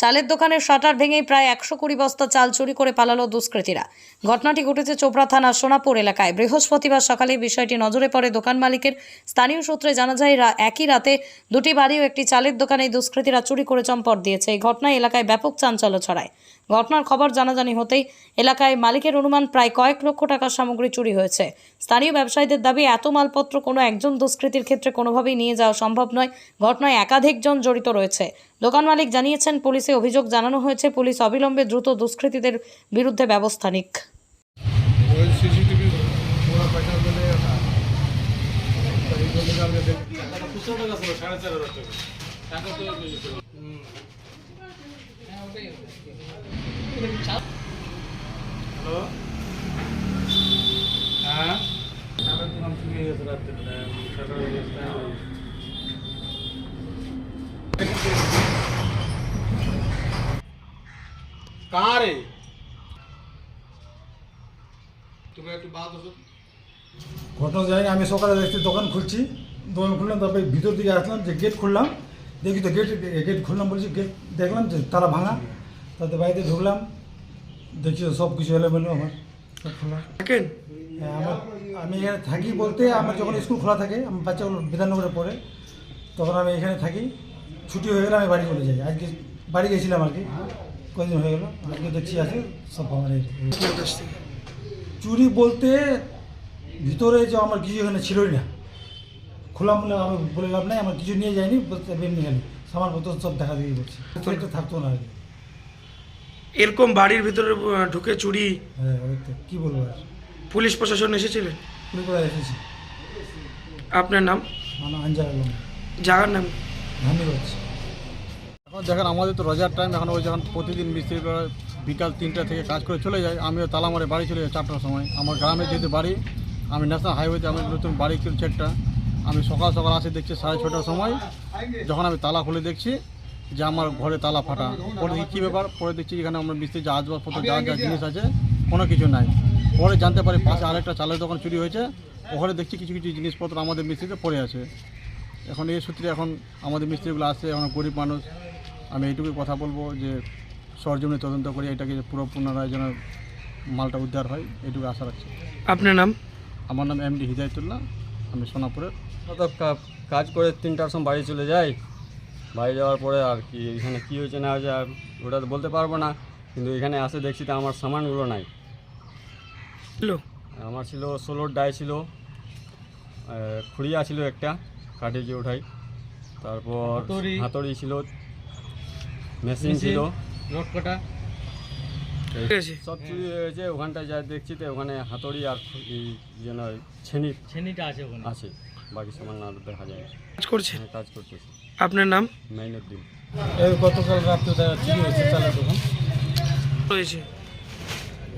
চালের দোকানের শাটার ভেঙেই প্রায় একশো কুড়ি বস্তা চাল চুরি করে পালালো দুষ্কৃতীরা। ঘটনাটি ঘটেছে চোপড়া থানার সোনাপুর এলাকায়। বৃহস্পতিবার সকালে বিষয়টি নজরে পড়ে দোকান মালিকের। স্থানীয় সূত্রে জানা যায় একই রাতে দুটি বাড়ি ও একটি চালের দোকানে দুষ্কৃতীরা চুরি করে চম্পট দিয়েছে। এই ঘটনায় এলাকায় ব্যাপক চাঞ্চল্য ছড়ায়। ঘটনার খবর জানাজানি হতেই এলাকায় মালিকের অনুমান প্রায় কয়েক লক্ষ টাকার সামগ্রী চুরি হয়েছে। স্থানীয় ব্যবসায়ীদের দাবি, এত মালপত্র কোনো একজন দুষ্কৃতীর ক্ষেত্রে কোনোভাবেই নিয়ে যাওয়া সম্ভব নয়। ঘটনায় একাধিকজন জড়িত রয়েছে। দোকান মালিক জানিয়েছেন, পুলিশে অভিযোগ জানানো হয়েছে। পুলিশ অবিলম্বে দ্রুত দুষ্কৃতীদের বিরুদ্ধে ব্যবস্থা নিক। সিসিটিভি পুরো कहाँ रे তুমি একটু বাদ হতো ঘটনা জানি আমি সকালে দেখছি দোকান খুলছি দোকান খুললাম তারপরে ভিতর দিকে আসলাম যে গেট খুললাম দেখি তো গেট গেট খুললাম বলছি গেট দেখলাম যে তালা ভাঙা তাতে বাড়িতে ঢুকলাম দেখছি তো সব কিছু এলোমেলো আমার সব খোলা থাকেন হ্যাঁ, আমার আমি এখানে থাকি বলতে আমার যখন স্কুল খোলা থাকে আমার বাচ্চাগুলো বিধাননগরে পড়ে তখন আমি এখানে থাকি ছুটি হয়ে গেলে আমি বাড়ি চলে যাই আজকে বাড়ি গেছিলাম আর কি কদিন হয়ে গেলো? আজকে দেখছি আছে সব আমার চুরি বলতে ভিতরে যে আমার কিছু এখানে ছিলই না। খোলা মূল্য আমি বলে লাভ নাই আমার কিছু নিয়ে যায়নি এমনি গেল। সামান পত্র সব দেখা দিয়ে বলছি। থাকতো না আগে এরকম বাড়ির ভিতরে ঢুকে চুরি? হ্যাঁ কী বলব আর? পুলিশ প্রশাসন এসেছিলেন? করে এসেছি। আপনার নাম? আমার আঞ্জার আলম। জায়গার নাম? ধানি হচ্ছে এখন দেখেন আমাদের তো রোজার টাইম এখন ওই যখন প্রতিদিন মিস্ত্রি করে বিকাল তিনটা থেকে কাজ করে চলে যায়, আমিও তালামারে বাড়ি চলে যাই চারটার সময়। আমার গ্রামে যেহেতু বাড়ি, আমি ন্যাশনাল হাইওয়েতে আমি নতুন বাড়ি কিনছি একটা। আমি সকাল সকাল আসে দেখছি সাড়ে ছটার সময়, যখন আমি তালা খুলে দেখছি যে আমার ঘরে তালা ফাটা। পরে দেখি কী ব্যাপার? পরে দেখছি এখানে আমার মিস্ত্রি যা আসবাবপত্র, যা যা জিনিস আছে, কোনো কিছু নাই। পরে জানতে পারি পাশে আরেকটা চালের দোকান চুরি হয়েছে। ওখানে দেখছি কিছু কিছু জিনিসপত্র আমাদের মিস্ত্রিতে পড়ে আছে। এখন এই সূত্রে এখন আমাদের মিস্ত্রিগুলো আসছে, এখন গরিব মানুষ। আমি এইটুকুই কথা বলব যে সরজমিনে তদন্ত করে এটাকে পুরো পুনরায় যেন মালটা উদ্ধার হয় এইটুকু আশা রাখছি। আপনার নাম? আমার নাম এমডি হিদায়তুল্লাহ আমি সোনাপুরের। কাজ করে তিনটার সময় বাড়ি চলে যাই। বাড়ি যাওয়ার পরে আর কি এখানে কী হয়েছে না হয়েছে আর ওটা তো বলতে পারব না কিন্তু এখানে আসে দেখছি তো আমার সামানগুলো নাই। আমার ছিল ষোলোর ডাই ছিল খুঁড়িয়া ছিল একটা কাঠে যে ওঠাই। তারপর। হাতুড়ি ছিল মেশিন ছিল রড কাটা সব চুরি হয়েছে ওখানটায় যা দেখছি তো ওখানে হাতুড়ি আর এই যেন ছেনি ছেনিটা আছে ওখানে। আছে। বাকি সামান না দেখা যায় কাজ করছেন হ্যাঁ, কাজ করতেছি। আপনার নাম? মেইনুদ্দিন। এই গতকাল রাত্রে চুরি হয়েছে চালের দোকান? রয়েছে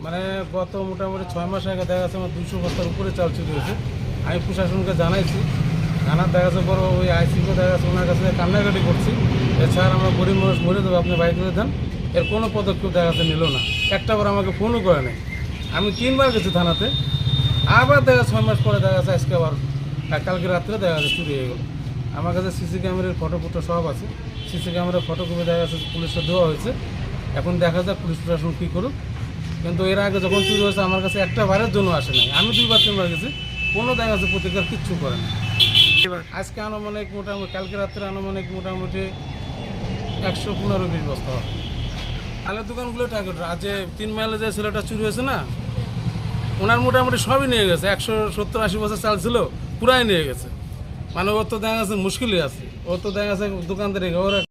মানে গত মোটামুটি ছয় মাস আগে দেখা যাচ্ছে আমার দুশো বস্তার উপরে চাল চুরি হয়েছে। আমি প্রশাসনকে জানাইছি। জানার দেখা যাচ্ছে বড় ওই আইসিকে দেখা যাচ্ছে ওনার কাছে কান্নাকাটি করছি। এছাড়া আমরা গরিব মানুষ মরে দেবো আপনি বাইক করে দেন। এর কোনো পদক্ষেপ দেখা যাচ্ছে নিল না। একটা বার আমাকে ফোনও করে নাই। আমি তিনবার গেছি থানাতে। আবার দেখা যাচ্ছে ছয় মাস পরে দেখা যাচ্ছে আজকে আবার কালকে রাত্রে দেখা যাচ্ছে চুরি হয়ে গেল। আমার কাছে সিসি ক্যামেরার ফটো ফটো সব আছে। সিসি ক্যামেরার ফটো কপি দেখা যাচ্ছে পুলিশে দেওয়া হয়েছে। এখন দেখা যাক পুলিশ প্রশাসন কী করুক। কিন্তু এর আগে যখন চুরি হয়েছে আমার কাছে একটা বারের জন্য আসে নাই। আমি দুইবার তিনবার গেছি। কোনো দেখা যাচ্ছে প্রতিকার কিচ্ছু করে না আজকে আনুমানিক মোটামুটি কালকে রাত্রে আনুমানিক মোটামুটি একশো পনেরো বিশ বস্তা। হবে আলের দোকানগুলো টার্গেট আজ যে তিন মাইলে যে ছেলেটা চুরি হয়েছে না, ওনার মোটামুটি সবই নিয়ে গেছে। একশো সত্তর আশি বছর চাল ছিল, পুরাই নিয়ে গেছে। মানে ওর তো দেখা গেছে মুশকিলই আছে। ওর তো দেখা গেছে দোকানদারি ওর